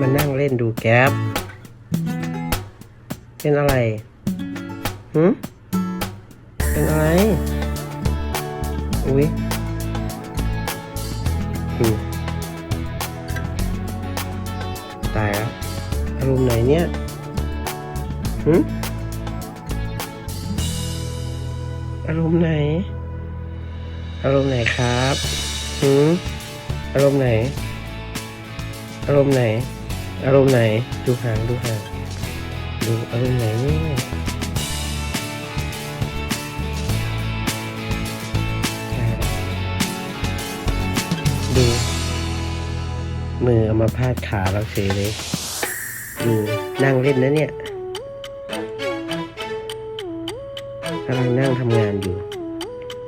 มานั่งเล่นดูแก๊ปเป็นอะไรหืมเป็นอะไร อุ้ยอืมตายแล้วอารมณ์ไหนเนี่ยหืมอารมณ์ไหน อารมณ์ไหนครับหืมอารมณ์ไหน อารมณ์ไหน อารมณ์ไหน ดูหางดูหางดูอารมณ์ไหนเนี่ยดู มือเอามาพาดขาเราเฉยเลยดูนั่งเล่นนะเนี่ยกำลังนั่งทำงานอยู่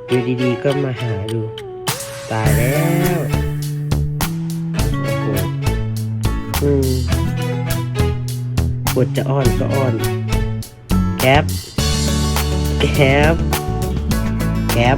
อยู่ดีๆก็มาหาดู ตายแล้ว อืมปวดจะอ้อนก็อ้อน แก๊บแก๊บแก๊บ